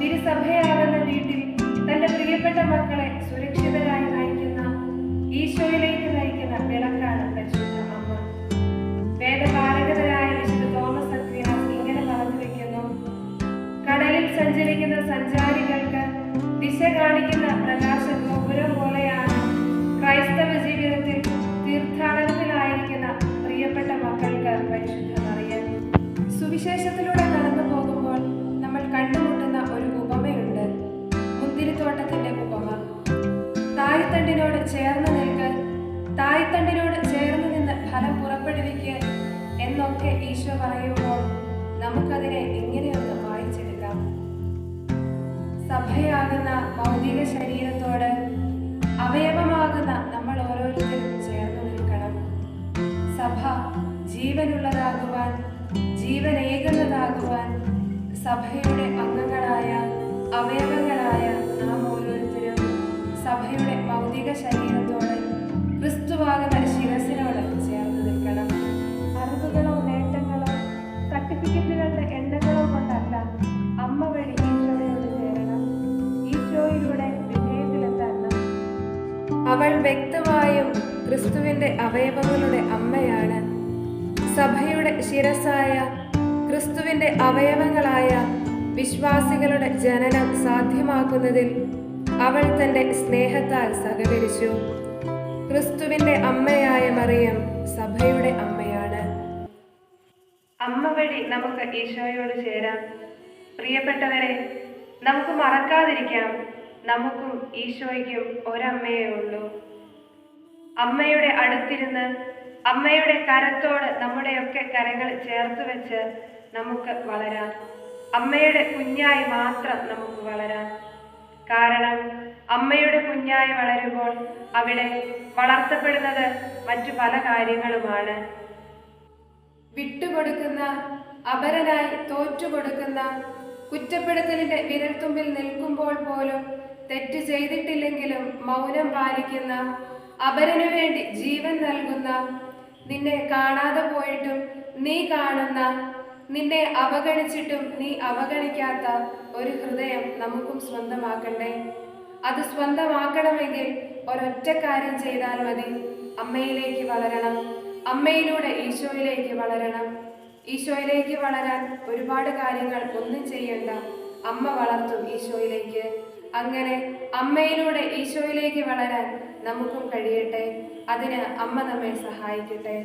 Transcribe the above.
തിരുസഭയാകുന്ന വീട്ടിൽ തന്റെ പ്രിയപ്പെട്ട മക്കളെ സുരക്ഷിതരായി നയിക്കുന്ന ഈശോയിലേക്ക് നയിക്കുന്ന വിളക്കാണ് പരിശുദ്ധ അമ്മ. വേദപാരകരായ വിശുദ്ധ തോമസ് അക്വീനാസ് ഇങ്ങനെ പറഞ്ഞു വെക്കുന്നു. കടലിൽ സഞ്ചരിക്കുന്ന സഞ്ചാരികൾക്ക് ദിശ കാണിക്കുന്ന പ്രകാശ ഗോപുരം പോലെയാണ് ക്രൈസ്തവ ജീവിതത്തിൽ തീർത്ഥാടനത്തിലായിരിക്കുന്ന പ്രിയപ്പെട്ട മക്കൾക്ക് പരിശുദ്ധ മറിയം. സുവിശേഷത്തിലൂടെ തായ്തണ്ടിനോട് ചേർന്ന് നിൽക്ക്. തായ്തണ്ടിനോട് ചേർന്ന് നിന്ന് ഫലം പുറപ്പെടുവിക്ക് എന്നൊക്കെ ഈശോ പറയുമ്പോൾ നമുക്കതിനെ ഇങ്ങനെയൊന്ന് വായിച്ചെടുക്കാം. സഭയാകുന്ന ഭൗതിക ശരീരത്തോട് അവയവമാകുന്ന നമ്മൾ ഓരോരുത്തരും ചേർന്ന് നിൽക്കണം. സഭ ജീവനുള്ളതാകുവാൻ ജീവനേകുന്നതാകുവാൻ സഭയുടെ അംഗങ്ങളായ ക്രിസ്തുവാകുന്ന ശിരസിനോട് ചേർന്ന് നിൽക്കണം. അറിവുകളോ നേട്ടങ്ങളോ സർട്ടിഫിക്കറ്റുകളുടെ എണ്ണങ്ങളോ കൊണ്ടല്ല അമ്മ വഴി ഈശോയോട് ചേരണം ഈശോയിലൂടെ വിജയത്തിലെത്താൻ അവൾ വ്യക്തമായും ക്രിസ്തുവിന്റെ അവയവങ്ങളുടെ അമ്മയാണ്. സഭയുടെ ശിരസായ ക്രിസ്തുവിന്റെ അവയവങ്ങളായ വിശ്വാസികളുടെ ജനനം സാധ്യമാക്കുന്നതിൽ അവൾ തന്റെ സ്നേഹത്താൽ സഹകരിച്ചു. ക്രിസ്തുവിന്റെ അമ്മയായ മറിയം സഭയുടെ അമ്മയാണ്. അമ്മ വഴി നമുക്ക് ഈശോയോട് ചേരാം. പ്രിയപ്പെട്ടവരെ നമുക്ക് മറക്കാതിരിക്കാം. നമുക്കും ഈശോയ്ക്കും ഒരമ്മയേ ഉള്ളൂ. അമ്മയുടെ അടുത്തിരുന്ന് അമ്മയുടെ കരത്തോട് നമ്മുടെയൊക്കെ കരങ്ങൾ ചേർത്ത് വെച്ച് നമുക്ക് വളരാം. അമ്മയുടെ കുഞ്ഞായി മാത്രം നമുക്ക് വളരാം. കാരണം അമ്മയുടെ കുഞ്ഞായി വളരുമ്പോൾ അവിടെ വളർത്തപ്പെടുന്നത് മറ്റു പല കാര്യങ്ങളുമാണ്. വിട്ടുകൊടുക്കുന്ന അപരനായി തോറ്റുകൊടുക്കുന്ന കുറ്റപ്പെടുത്തലിന്റെ വിരൽത്തുമ്പിൽ നിൽക്കുമ്പോൾ പോലും തെറ്റ് ചെയ്തിട്ടില്ലെങ്കിലും മൗനം പാലിക്കുന്ന അപരനു വേണ്ടി ജീവൻ നൽകുന്ന നിന്നെ കാണാതെ പോയിട്ടും നീ കാണുന്ന നിന്നെ അവഗണിച്ചിട്ടും നീ അവഗണിക്കാത്ത ഒരു ഹൃദയം നമുക്കും സ്വന്തമാക്കണ്ടേ? അത് സ്വന്തമാക്കണമെങ്കിൽ ഒരൊറ്റ കാര്യം ചെയ്താൽ മതി. അമ്മയിലേക്ക് വളരണം. അമ്മയിലൂടെ ഈശോയിലേക്ക് വളരണം. ഈശോയിലേക്ക് വളരാൻ ഒരുപാട് കാര്യങ്ങൾ ഒന്നും ചെയ്യണ്ട. അമ്മ വളർത്തും ഈശോയിലേക്ക്. അങ്ങനെ അമ്മയിലൂടെ ഈശോയിലേക്ക് വളരാൻ നമുക്കും കഴിയട്ടെ. അതിന് അമ്മ നമ്മെ സഹായിക്കട്ടെ.